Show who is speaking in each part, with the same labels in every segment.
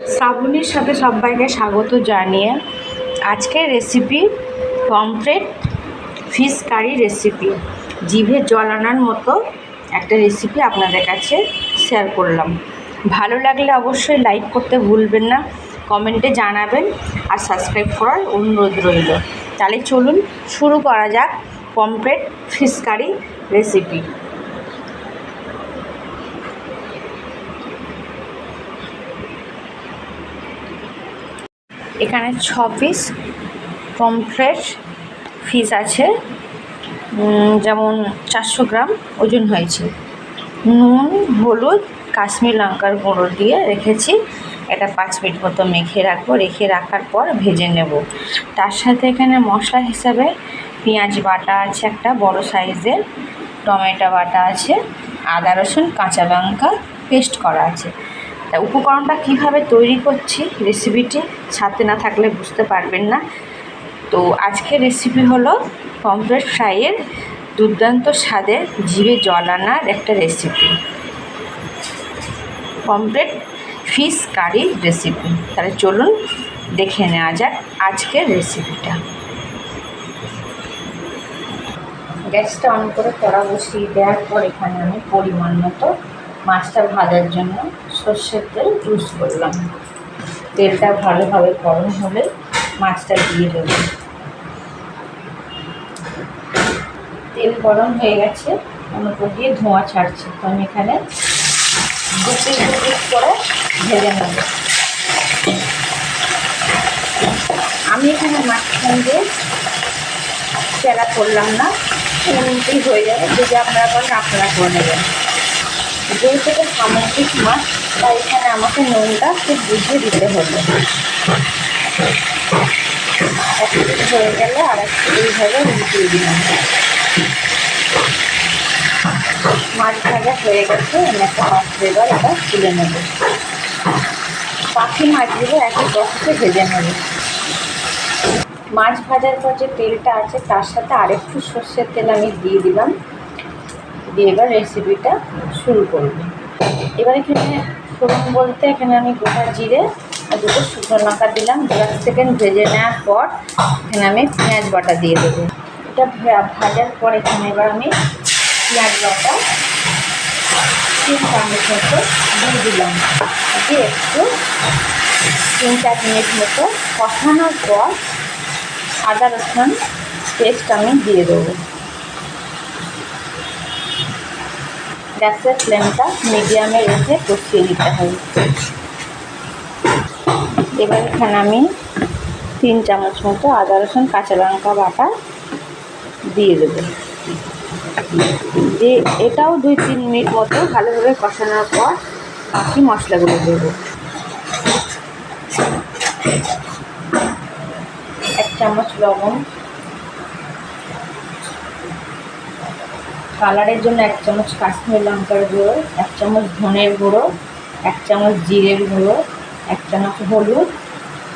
Speaker 1: শ্রাবণীর সাথে সবাইকে স্বাগত জানিয়ে আজকের recipe pomfret fish curry recipe জিভে জল আনার মতো একটা রেসিপি আপনাদের কাছে শেয়ার করলাম। ভালো লাগলে অবশ্যই লাইক করতে ভুলবেন না কমেন্টে জানাবেন আর সাবস্ক্রাইব করার অনুরোধ রইল। তাহলে চলুন শুরু করা যাক পমফ্রেট ফিশ কারি রেসিপি এখানে ছ পিস পমফ্রেট ফিস আছে। যেমন চারশো গ্রাম ওজন হয়েছে। নুন, হলুদ, কাশ্মীর লঙ্কার গুঁড়ো দিয়ে রেখেছি। এটা পাঁচ মিনিট মতো মেখে রাখব। রেখে রাখার পর ভেজে নেব। তার সাথে এখানে মশলা হিসাবে পেঁয়াজ বাটা আছে একটা, বড় সাইজের টমেটো বাটা আছে, আদা রসুন, কাঁচা লঙ্কা পেস্ট করা আছে। তা উপকরণটা কীভাবে তৈরি করছি রেসিপিটি সাথে না থাকলে বুঝতে পারবেন না। তো আজকের রেসিপি হলো পমফ্রেট ফ্রাইয়ের দুর্দান্ত স্বাদের জিভে জল আনার একটা recipe pomfret fish curry recipe তাহলে চলুন দেখে নেওয়া যাক আজকের রেসিপিটা গ্যাসটা অন করে কড়া বসিয়ে দেওয়ার পর এখানে আমি পরিমাণ মতো মাছটা ভাজার জন্য সর্ষের তেল ইউজ করলাম। তেলটা ভালোভাবে গরম হলে মাছটা দিয়ে দেবো। তেল গরম হয়ে গেছে আমার উপর দিয়ে ধোঁয়া ছাড়ছে। তো আমি এখানে দু পিস দু করে ভেজে নেব। আমি এখানে মাঝখান দিয়ে চেলা করলাম না। এমনিতেই হয়ে যাবে, যদি আপনারা করেন, আপনারা করে নেবেন। যেহেতু এটা সামুদ্রিক মাছ তাই এখানে আমাকে নুনটা খুব বুঝিয়ে দিতে হবে হয়ে গেলে আর এক এইভাবে উল্টিয়ে দিলাম। মাছ ভাজা হয়ে গেছে, আমি একটা পাত্র এবার এটা তুলে নেব। বাকি মাছগুলো একই প্রসেসে ভেজে নেব। মাছ ভাজার পর যে তেলটা আছে, তার সাথে আরেকটু সর্ষের তেল আমি দিয়ে দিলাম। দিয়ে এবার রেসিপিটা শুরু করব। এবার এখানে ফোড়ন বলতে এখানে আমি গোটা জিরে আর দুটো শুকনো লঙ্কা দিলাম। দু এক সেকেন্ড ভেজে নেওয়ার পর এখানে আমি পেঁয়াজ বাটা দিয়ে দেবো। এটা ভাজার পর এখানে এবার আমি পেঁয়াজ বাটা তিন চামচ মতো দিয়ে দিলাম। দিয়ে একটু তিন চার মিনিট মতো কষানোর পর আদা রসুন পেস্ট আমি দিয়ে দেবো। গ্যাসের ফ্লেমটা মিডিয়ামে রেখে কষিয়ে নিতে হবে এবার এখানে আমি তিন চামচ মতো আদা, রসুন, কাঁচা লঙ্কা বাটা দিয়ে দেবো। দিয়ে এটাও দুই তিন মিনিট মতো ভালোভাবে কষানোর পর বাকি মশলাগুলো দেবো। এক চামচ লবণ কালারের জন্য এক চামচ কাশ্মীর লঙ্কার গুঁড়ো, এক চামচ ধনের গুঁড়ো, এক চামচ জিরের গুঁড়ো, এক চামচ হলুদ,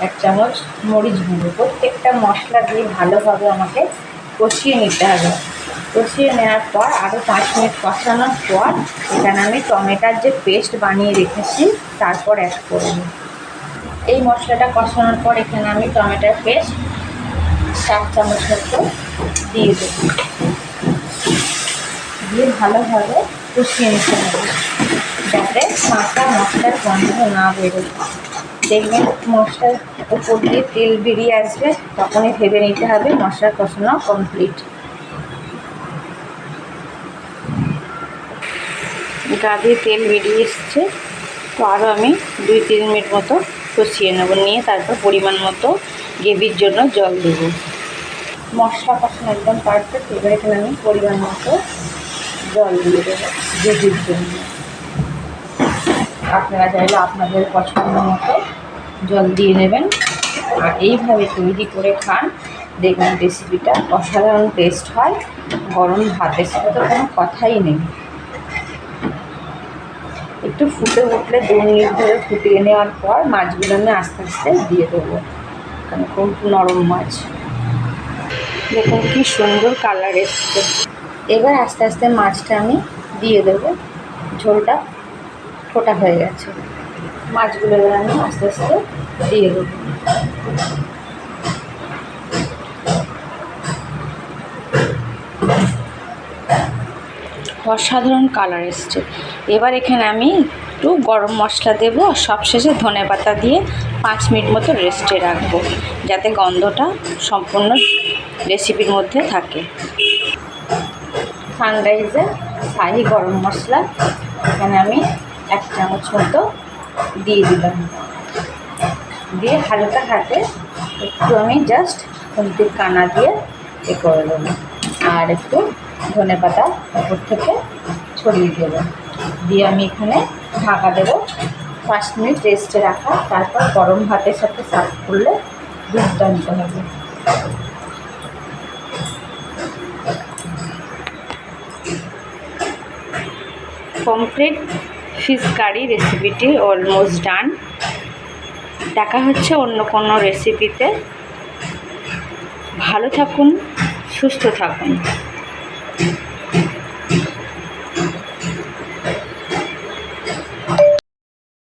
Speaker 1: এক চামচ মরিচ গুঁড়ো। প্রত্যেকটা মশলা দিয়ে ভালোভাবে আমাকে কষিয়ে নিতে হবে। কষিয়ে নেওয়ার পর আরও পাঁচ মিনিট কষানোর পর এখানে আমি টমেটোর যে পেস্ট বানিয়ে রেখেছি, তারপর অ্যাড করব এই মশলাটা কষানোর পর এখানে আমি টমেটোর পেস্ট চার চামচ মতো দিয়ে দেবো। দিয়ে ভালোভাবে কষিয়ে নিতে হবে। যাতে মাছটা মশলার গন্ধ না বেরোয়। দেখবেন মশলার উপর দিয়ে তেল বেরিয়ে আসবে, তখনই ভেবে নিতে হবে মশলা কষানো কমপ্লিট গা দিয়ে তেল বেরিয়ে এসছে। তো আরও আমি দুই তিন মিনিট মতো কষিয়ে নেব, নিয়ে তারপর পরিমাণ মতো গ্রেভির জন্য জল দেবো। মশলা কষানো একদম পারফেক্ট এবার এখানে আমি পরিমাণ মতো জল দিয়ে আপনারা চাইলে আপনাদের পছন্দ মতো জল দিয়ে নেবেন। আর এইভাবে তৈরি করে খান। দেখবেন রেসিপিটা অসাধারণ টেস্ট হয়। গরম ভাতের সাথে তো কোনো কথাই নেই। একটু ফুটে উঠলে দু মিনিট ধরে ফুটিয়ে নেওয়ার পর মাছগুলো আমি আস্তে আস্তে দিয়ে দেবো। কারণ খুব নরম মাছ। দেখুন কি সুন্দর কালার এসছে। এবার আস্তে আস্তে মাছটা আমি দিয়ে দেবো। ঝোলটা ফোটা হয়ে গেছে। মাছগুলো এবার আমি আস্তে আস্তে দিয়ে দেবো। অসাধারণ কালার এসছে। এবার এখানে আমি একটু গরম মশলা দেবো আর সবশেষে ধনে পাতা দিয়ে পাঁচ মিনিট মতো রেস্টে রাখব, যাতে গন্ধটা সম্পূর্ণ রেসিপির মধ্যে থাকে। সানরাইজের শাহি গরম মশলা, এখানে আমি এক চামচ মতো দিয়ে দিলাম। দিয়ে হালকা হাতে একটু আমি জাস্ট খুন্তির কানা দিয়ে এ করে দেবো। আর একটু ধনে পাতা উপর থেকে ছড়িয়ে দেবো। দিয়ে আমি এখানে ঢাকা দেবো। পাঁচ মিনিট রেস্টে রাখা, তারপর গরম ভাতের সাথে সার্ভ করলে দুর্দান্ত হবে। কমপ্লিট ফিশ কারি রেসিপিটি অলমোস্ট ডান দেখা হচ্ছে অন্য কোনো রেসিপিতে ভালো থাকুন, সুস্থ থাকুন।